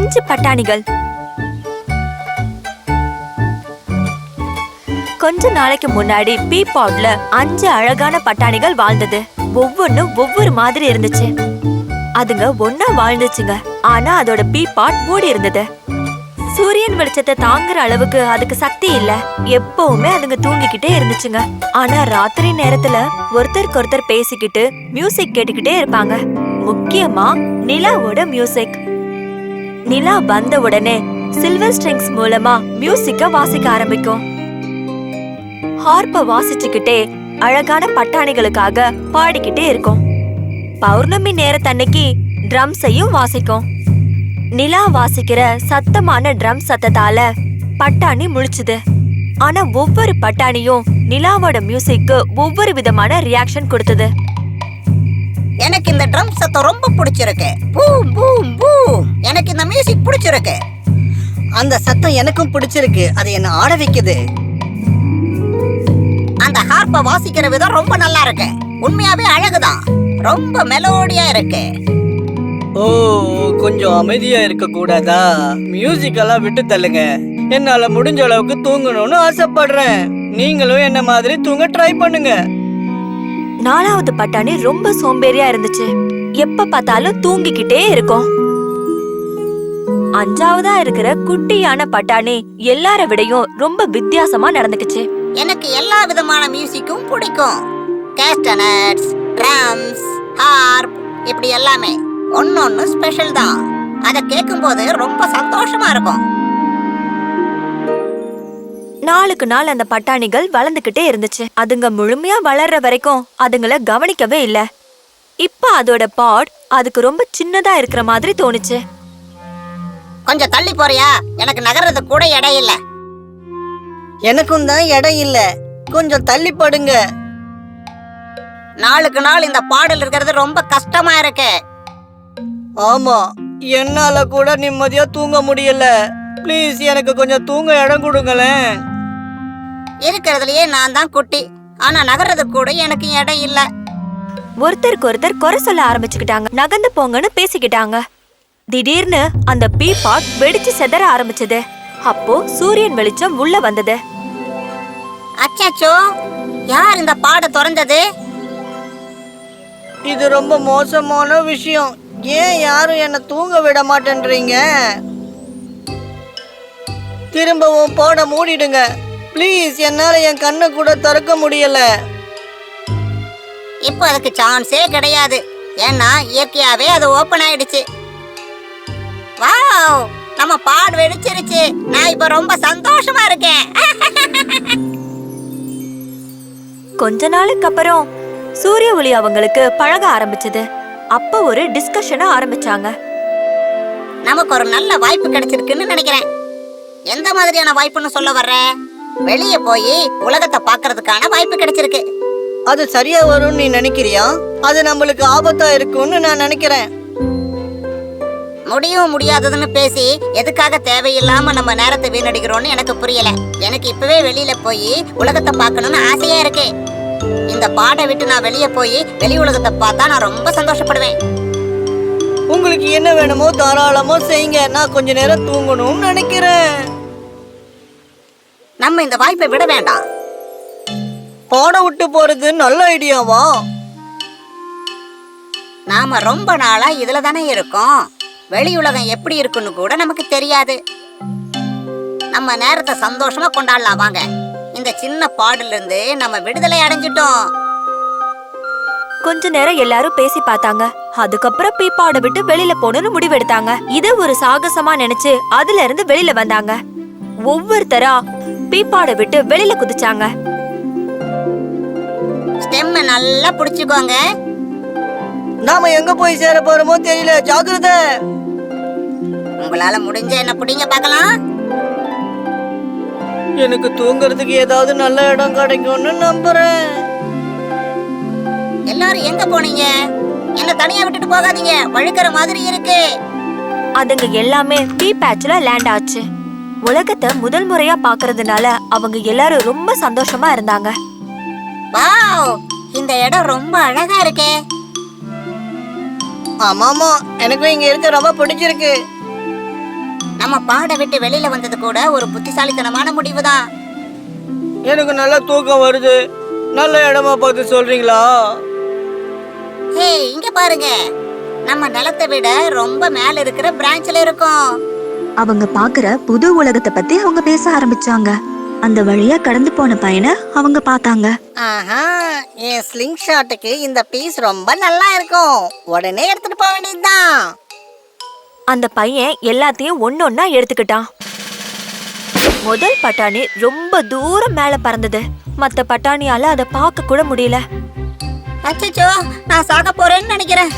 அஞ்சு பட்டாணிகள். கொஞ்ச நாளைக்கு முன்னாடி பீ பாட்ல அஞ்சு அழகான பட்டாணிகள் வாழ்ந்தது. ஒவ்வொன்னும் ஒவ்வொரு மாதிரி இருந்துச்சு. அதுங்க ஒன்னா வாழ்ந்துச்சுங்க. ஆனா அதோட பீ பாட் மூடி இருந்தது. சூரியன் வெளிச்சத்தை தாங்குற அளவுக்கு அதுக்கு சக்தி இல்ல. எப்பவுமே அதுங்க தூங்கிக்கிட்டே இருந்துச்சுங்க. ஆனா ராத்திரி நேரத்துல ஒருத்தருக்கு ஒருத்தர் பேசிக்கிட்டு மியூசிக் கேட்டுக்கிட்டே இருப்பாங்க. முக்கியமா நிலாவோட மியூசிக் நிலா வந்த உடனே சில்வர் ஸ்ட்ரிங்ஸ் மூலமா மியூசிக்க வாசிக்க ஆரம்பிக்கும். ஹார்ப்ப வாசிச்சுக்கிட்டே அழகான பட்டாணிகளுக்காக பாடிக்கிட்டே இருக்கும். பௌர்ணமி நேரத்தன்னைக்கு ட்ரம்ஸையும் வாசிக்கும். நிலா வாசிக்கிற சத்தமான ட்ரம் சத்தத்தால பட்டாணி முழிச்சுது. ஆனா ஒவ்வொரு பட்டாணியும் நிலாவோட மியூசிக்கு ஒவ்வொரு விதமான ரியாக்ஷன் கொடுத்தது. எனக்கு இந்த ட்ரம் சத்தம் ரொம்ப பிடிச்சிருக்கு. பூம் பூம் பூம் எனக்கு இந்த மியூசிக் பிடிச்சிருக்கு. அந்த சத்தம் எனக்கும் பிடிச்சிருக்கு. அது என்ன ஆட வைக்குது. அந்த ஹார்ப்ப வாசிக்கிற விதம் ரொம்ப நல்லா இருக்கு. உண்மையாவே அழகுதான். ரொம்ப மெலோடியா இருக்கு. ஓ கொஞ்சம் அமைதியா இருக்க கூடாதா? மியூசிக் எல்லாம் விட்டு தள்ளுங்க. என்னால முடிஞ்ச அளவுக்கு தூங்கணும்னு ஆசைப்படுறேன். நீங்களும் என்ன மாதிரி தூங்க ட்ரை பண்ணுங்க. நாலாவது பட்டாணி ரொம்ப சோம்பேறியா இருந்துச்சு. எப்ப பார்த்தாலும் தூங்கிக்கிட்டே இருக்கும். அஞ்சாவதா இருக்கிற குட்டியான பட்டாணி எல்லார விடையும் ரொம்ப வித்தியாசமா நடந்துக்குச்சு. எனக்கு எல்லா விதமான மியூசிக்கும் பிடிக்கும். கேஸ்டனட்ஸ் ட்ரம்ஸ் ஹார்ப் இப்படி எல்லாமே. ஒன்னொன்னு ஸ்பெஷல் தான். அதை கேட்கும்போது ரொம்ப சந்தோஷமா இருக்கும். நாளுக்கு நாள் அந்த பட்டாணிகள் வளர்ந்துகிட்டே இருந்துச்சு. அதுங்க முழுமையா வளர்ற வரைக்கும் அதுங்கள கவனிக்கவே இல்ல. இப்ப அதோட பாட் அதுக்கு ரொம்ப சின்னதா இருக்கிற மாதிரி தோணுச்சு. கொஞ்சம் தள்ளி போறியா? எனக்கு நகர்றது கூட இடம் இல்ல. எனக்கும் தான் இடம் இல்ல. கொஞ்சம் தள்ளி படுங்க. நாளுக்கு நாள் இந்த பாடல் இருக்கிறது ரொம்ப கஷ்டமா இருக்கு. ஆமா என்னால கூட நிம்மதியா தூங்க முடியல. ப்ளீஸ் எனக்கு கொஞ்சம் தூங்க இடம் கொடுங்களேன். இருக்கிறதுலயே நான் தான் குட்டி. ஆனா நகர்றது கூட எனக்கு இடம் இல்ல. ஒருத்தருக்கு ஒருத்தர் குறை சொல்ல ஆரம்பிச்சுக்கிட்டாங்க. நகர்ந்து போங்கன்னு பேசிக்கிட்டாங்க. திடீர்னு அந்த பீ பாட் வெடிச்சு செதற ஆரம்பிச்சது. அப்போ சூரியன் வெளிச்சம் உள்ள வந்தது. அச்சாச்சோ யார் இந்த பாட திறந்தது? இது ரொம்ப மோசமான விஷயம். ஏன் யாரும் என்ன தூங்க விட மாட்டேன்றீங்க? திரும்பவும் போட மூடிடுங்க. ப்ளீஸ் என்னால என் கண்ணை கூட திறக்க முடியல. இப்போ அதுக்கு சான்ஸே கிடையாது. ஏன்னா இயற்கையாவே அது ஓபன் ஆயிடுச்சு. வாவ் நம்ம பாட் வெடிச்சிருச்சு. நான் இப்ப ரொம்ப சந்தோஷமா இருக்கேன். கொஞ்ச நாளுக்கு அப்புறம் சூரிய ஒளி அவங்களுக்கு பழக ஆரம்பிச்சது. அப்ப ஒரு டிஸ்கஷனை ஆரம்பிச்சாங்க. நமக்கு ஒரு நல்ல வாய்ப்பு கிடைச்சிருக்குன்னு நினைக்கிறேன். எந்த மாதிரியான வாய்ப்புன்னு சொல்ல வர்ற? வெளியே போய் உலகத்தை பார்க்கிறதுக்கான வாய்ப்பு கிடைச்சிருக்கு. அது சரியா வரும்னு நீ நினைக்கிறியா? அது நம்மளுக்கு ஆபத்தா இருக்கும்னு நான் நினைக்கிறேன். முடியும் முடியாததுன்னு பேசி எதுக்காக தேவையில்லாம நம்ம நேரத்தை வீணடிக்கிறோம்னு எனக்கு புரியல. எனக்கு இப்பவே வெளியில போய் உலகத்தை பார்க்கணும்னு ஆசையா இருக்கு. இந்த பாட்டை விட்டு நான் வெளியே போய் வெளி உலகத்தை பார்த்தா நான் ரொம்ப சந்தோஷப்படுவேன். உங்களுக்கு என்ன வேணுமோ தாராளமா செய்யுங்க. நான் கொஞ்ச நேரம் தூங்கணும்னு நினைக்கிறேன். நம்ம இந்த வாய்ப்பை விட வேண்டாம். பாட விட்டு போறது நல்ல ஐடியாவா? நாம ரொம்ப நாளா இதுல தானே இருக்கோம். வெளி உலகம் எப்படி இருக்குன்னு கூட நமக்கு தெரியாது. நம்ம நேரத்தை சந்தோஷமா கொண்டாடலாம் வாங்க. இந்த சின்ன பாடுல இருந்து நம்ம விடுதலை அடைஞ்சிட்டோம். கொஞ்ச நேரம் எல்லாரும் பேசி பார்த்தாங்க. அதுக்கப்புறம் பீப்பாட விட்டு வெளியில போகணும்னு முடிவெடுத்தாங்க. இத ஒரு சாகசமா நினைச்சு அதுல இருந்து வெளியில வந்தாங்க. ஒவ்வொருத்தரா பீப்பாட விட்டு வெளியில குதிச்சாங்க. ஸ்டெம்ம நல்லா புடிச்சுக்கோங்க. நாம எங்க போய் சேர போறோமோ தெரியல. ஜாக்கிரதை. உங்களால முடிஞ்ச என்ன புடிங்க பார்க்கலாம். எனக்கு தூங்குறதுக்கு ஏதாவது நல்ல இடம் கிடைக்கும்னு நம்புறேன். எல்லாரும் எங்க போனீங்க? என்ன தனியா விட்டுட்டு போகாதீங்க. வழுக்கிற மாதிரி இருக்கு. அதுங்க எல்லாமே பீ பேட்ச்ல லேண்ட் ஆச்சு. உலகத்தை முதல் முறையா பாக்குறதுனால அவங்க எல்லாரும் ரொம்ப சந்தோஷமா இருந்தாங்க. வாவ்! இந்த இடம் ரொம்ப அழகா இருக்கே. ஆமாமா எனக்கும் இங்க இருக்க ரொம்ப பிடிச்சிருக்கு. நம்ம பாட விட்டு வெளியில வந்தது கூட ஒரு புத்திசாலித்தனமான முடிவுதான். எனக்கு நல்லா தூக்கம் வருது. நல்ல இடமா பார்த்து சொல்றீங்களா? ஹே இங்க பாருங்க. நம்ம நிலத்தை விட ரொம்ப மேல இருக்கிற பிரான்ச்ல இருக்கோம். அவங்க பாக்குற புது உலகத்தை பத்தி அவங்க பேச ஆரம்பிச்சாங்க. அந்த வழியா கடந்து போன பையனை அவங்க பார்த்தாங்க. ஆஹா என் ஸ்லிங் ஷாட்டுக்கு இந்த பீஸ் ரொம்ப நல்லா இருக்கும். உடனே எடுத்துட்டு போக வேண்டியதுதான். அந்த பையன் எல்லாத்தையும் ஒன்னொன்னா எடுத்துக்கிட்டான். முதல் பட்டாணி ரொம்ப தூரம் மேல பறந்தது. மத்த பட்டாணியால அதை பார்க்க கூட முடியல. அச்சச்சோ நான் சாக போறேன்னு நினைக்கிறேன்.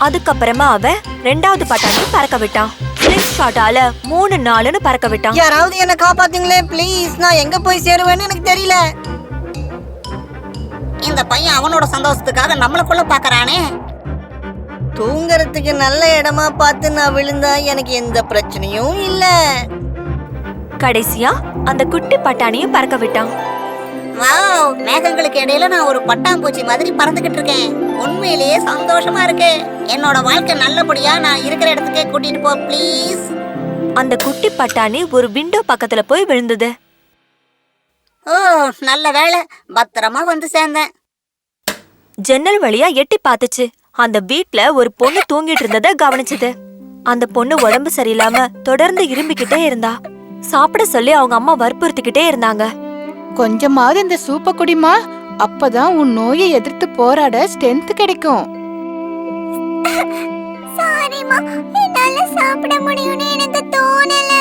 அதுக்கப்புறமா அவன் ரெண்டாவது பட்டாணி பறக்க விட்டான். ஸ்லிங் ஷாட்டால மூணு நாலுன்னு பறக்க விட்டான் யாராவது என்ன காப்பாத்துங்களே ப்ளீஸ் நான் எங்க போய் சேருவேன்னு எனக்கு தெரியல. இந்த பையன் அவனோட சந்தோஷத்துக்காக நம்மளுக்குள்ள பாக்குறானே. தூங்கறதுக்கு நல்ல இடமா பார்த்து நான் விழுந்தா எனக்கு எந்த பிரச்சனையும் இல்ல. கடைசியா அந்த குட்டி பட்டாணியும் பறக்க விட்டான். வாவ் மேகங்களுக்கு இடையில நான் ஒரு பட்டாம்பூச்சி மாதிரி பறந்துகிட்டு இருக்கேன். உண்மையிலேயே சந்தோஷமா இருக்கு. என்னோட வாழ்க்கை நல்லபடியா நான் இருக்கிற இடத்துக்கே கூட்டிட்டு போ ப்ளீஸ் அந்த குட்டி பட்டாணி ஒரு விண்டோ பக்கத்துல போய் விழுந்தது. ஓ நல்ல வேளை. பத்திரமா வந்து சேர்ந்தேன். ஜன்னல் வழியா எட்டி பார்த்துச்சு. அந்த வீட்ல ஒரு பொண்ணு தூங்கிட்டு இருந்தத கவனிச்சது. அந்த பொண்ணு உடம்பு சரியில்லாம தொடர்ந்து இரும்பிக்கிட்டே இருந்தா. சாப்பிட சொல்லி அவங்க அம்மா வற்புறுத்திக்கிட்டே இருந்தாங்க. கொஞ்சமாவது இந்த சூப்ப குடிமா. அப்பதான் உன் நோயை எதிர்த்து போராட ஸ்ட்ரென்த் கிடைக்கும். சாரிமா என்னால சாப்பிட முடியும்னு எனக்கு தோணல.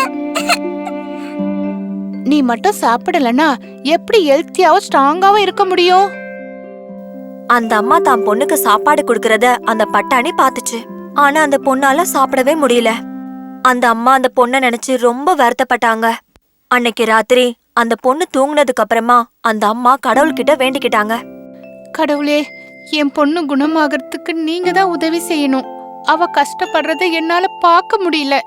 நீ மட்டும் சாப்பிடலனா எப்படி ஹெல்த்தியாவும் ஸ்ட்ராங்காவும் இருக்க முடியும்? அந்த அம்மா தான் பொண்ணுக்கு சாப்பாடு கொடுக்கறத அந்த பட்டாணி பாத்துச்சு ஆனா அந்த பொண்ணால சாப்பிடவே முடியல. அந்த அம்மா அந்த பொண்ண நினைச்சு ரொம்ப வருத்தப்பட்டாங்க. அன்னைக்கு ராத்திரி அந்த பொண்ணு தூங்குனதுக்கு அப்புறமா அந்த அம்மா கடவுள்கிட்ட வேண்டிக்கிட்டாங்க. கடவுளே என் பொண்ணு குணமாகறதுக்கு நீங்க தான் உதவி செய்யணும். அவ கஷ்டப்படுறத என்னால பார்க்க முடியல.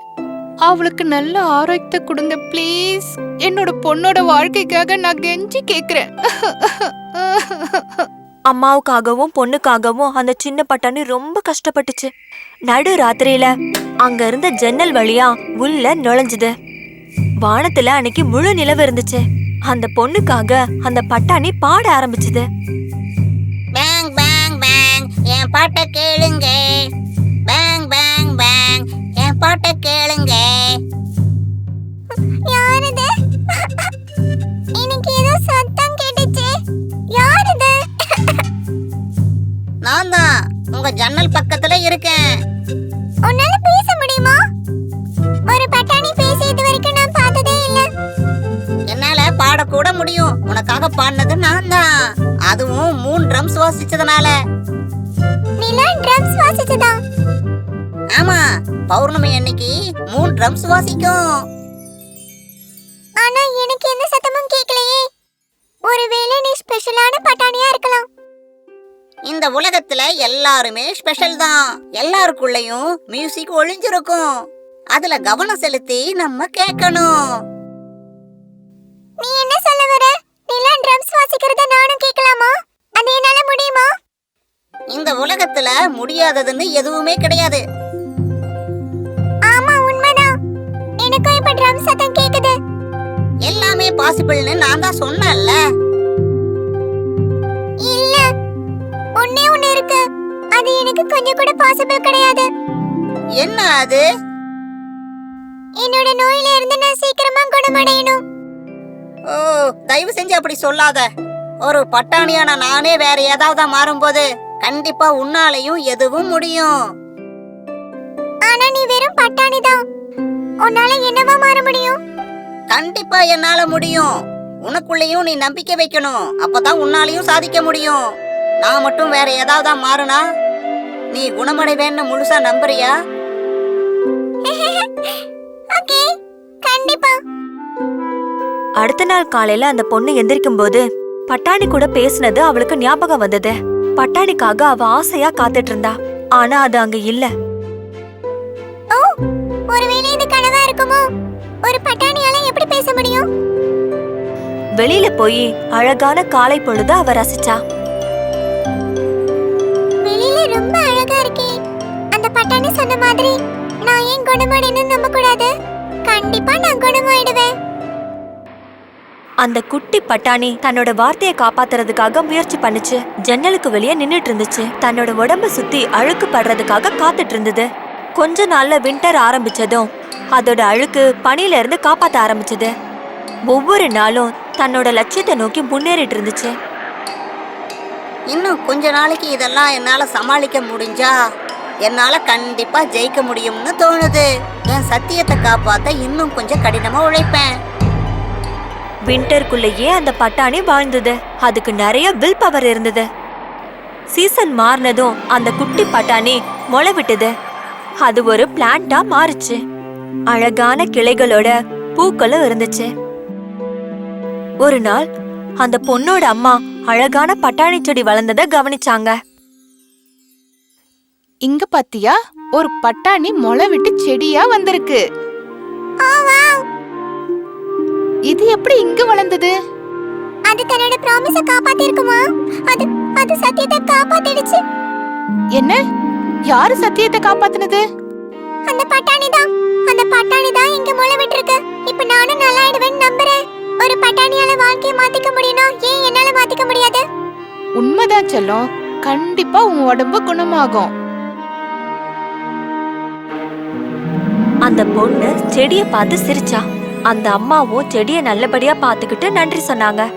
அவளுக்கு நல்ல ஆரோக்கியத்தை கொடுங்க ப்ளீஸ் என்னோட பொண்ணோட வாழ்க்கைக்காக நான் கெஞ்சி கேக்குறேன். அம்மாவுக்காகவும் பொண்ணுக்காகவும் அந்த சின்ன பட்டாணி ரொம்ப கஷ்டப்பட்டுச்சு. நடு ராத்திரியில அங்க இருந்த ஜன்னல் வழியா உள்ள நுழைஞ்சுது. வானத்துல அன்னைக்கு முழு நிலவு இருந்துச்சு. அந்த பொண்ணுக்காக அந்த பட்டாணி பாட ஆரம்பிச்சுது. பேங் பேங் பேங் என் பாட்டை கேளுங்க. பேங் பேங் பேங் என் பாட்டை கேளுங்க. யாரது? எனக்கு ஏதோ சத்தம் கேட்டுச்சு. யாரது? நான் தான் உங்க ஜன்னல் பக்கத்துல இருக்கேன். உன்னால முடியும் உனக்காக பாடினது நான் தான் அதுவும் மூணு ட்ரம்ஸ் வாசிச்சதுனால. நிலா ட்ரம்ஸ் வாசிச்சதா? ஆமா பௌர்ணமி அன்னைக்கு மூணு ட்ரம்ஸ் வாசிக்கும். ஆனா எனக்கு எந்த சத்தமும் கேட்கலையே. ஒருவேளை நீ ஸ்பெஷலான பட்டாணியா இருக்கலாம். இந்த உலகத்துல எல்லாருமே ஸ்பெஷல் தான். எல்லாருக்குள்ளயும் மியூசிக் ஒளிஞ்சிருக்கும். அதுல கவனம் செலுத்தி நம்ம கேட்கணும். நீ என்ன சொல்ல வாசிக்கிறத நானும் கேட்கலாமா? அது என்னால முடியுமா? இந்த உலகத்துல முடியாததுன்னு எதுவுமே கிடையாது. ஆமா உண்மைதான். எனக்கும் இப்ப ட்ரம் சத்தம் கேக்குது. எல்லாமே பாசிபிள்னு நான் தான் சொன்னேன்ல. இல்ல ஒண்ணே ஒண்ணு இருக்கு. அது எனக்கு கொஞ்சம் கூட பாசிபிள் கிடையாது. என்ன அது? என்னோட நோயில இருந்து நான் சீக்கிரமா குணமடையணும். ஓ தயவு செஞ்சு அப்படி சொல்லாத. ஒரு பட்டாணியான நானே வேற ஏதாவது மாறும்போது கண்டிப்பா உன்னாலையும் எதுவும் முடியும். ஆனா நீ வெறும் பட்டாணி தான். உன்னால என்னவா மாற முடியும்? கண்டிப்பா என்னால முடியும். உனக்குள்ளேயும் நீ நம்பிக்கை வைக்கணும். அப்பதான் உன்னாலையும் சாதிக்க முடியும். நான் மட்டும் வேற ஏதாவது மாறுனா நீ குணமடைவேன்னு முழுசா நம்புறியா? ஓகே கண்டிப்பா. அடுத்த நாள் காலையில அந்த பொண்ணு எந்திரிக்கும் போது பட்டாணி கூட பேசுனது அவளுக்கு ஞாபகம் வந்தது. பட்டாணிக்காக அவ ஆசையா காத்துட்டு இருந்தா ஆனா அது அங்க இல்ல. ஓ ஒருவேளை இது கனவா இருக்குமோ? ஒரு பட்டாணியால எப்படி பேச முடியும்? வெளியில போய் அழகான காலை பொழுது அவ ரசிச்சா. வெளியில ரொம்ப அழகா இருக்கே. அந்த பட்டாணி சொன்ன மாதிரி நான் ஏன் குணமாடினு நம்ப கூடாது கண்டிப்பா நான் குணமாயிடுவேன். அந்த குட்டி பட்டாணி தன்னோட வார்த்தையை காப்பாத்துறதுக்காக முயற்சி பண்ணுச்சு. ஜன்னலுக்கு வெளியே நின்னுட்டு இருந்துச்சு. தன்னோட உடம்ப சுத்தி அழுக்கு படுறதுக்காக காத்துட்டு இருந்தது. கொஞ்ச நாள்ல வின்டர் ஆரம்பிச்சதும் அதோட அழுக்கு பனியில இருந்து காப்பாத்த ஆரம்பிச்சது. ஒவ்வொரு நாளும் தன்னோட லட்சியத்தை நோக்கி முன்னேறிட்டு இருந்துச்சு. இன்னும் கொஞ்ச நாளைக்கு இதெல்லாம் என்னால சமாளிக்க முடிஞ்சா என்னால கண்டிப்பா ஜெயிக்க முடியும்னு தோணுது. என் சத்தியத்தை காப்பாத்த இன்னும் கொஞ்சம் கடினமா உழைப்பேன். வின்டருக்குள்ளேயே அந்த பட்டாணி வாழ்ந்தது. அதுக்கு நிறைய வில் பவர் இருந்தது. சீசன் மாறினதும் அந்த குட்டி பட்டாணி முளை விட்டது அது ஒரு பிளான்ட்டா மாறுச்சு. அழகான கிளைகளோட பூக்களும் இருந்துச்சு. ஒரு நாள் அந்த பொண்ணோட அம்மா அழகான பட்டாணி செடி வளர்ந்ததை கவனிச்சாங்க. இங்க பாத்தியா? ஒரு பட்டாணி முளை விட்டு செடியா வந்திருக்கு. இது எப்படி இங்க வளர்ந்தது? அது தன்னோட ப்ராமிஸ காப்பாத்திருக்குமா? அது அது சத்தியத்தை காப்பாத்திடுச்சு. என்ன? யாரு சத்தியத்தை காப்பாத்துனது? அந்த பட்டாணி தான். அந்த பட்டாணி தான் இங்க முளை விட்டுருக்கு இப்ப நானும் நல்லாயிடுவேன்னு நம்புறேன். ஒரு பட்டாணியால வாழ்க்கைய மாத்திக்க முடியும்னா ஏன் என்னால மாத்திக்க முடியாது? உண்மைதான் செல்லம். கண்டிப்பா உன் உடம்பு குணமாகும். அந்த பொண்ணு செடிய பார்த்து சிரிச்சா. அந்த அம்மாவும் செடியை நல்லபடியா பார்த்துக்கிட்டு நன்றி சொன்னாங்க.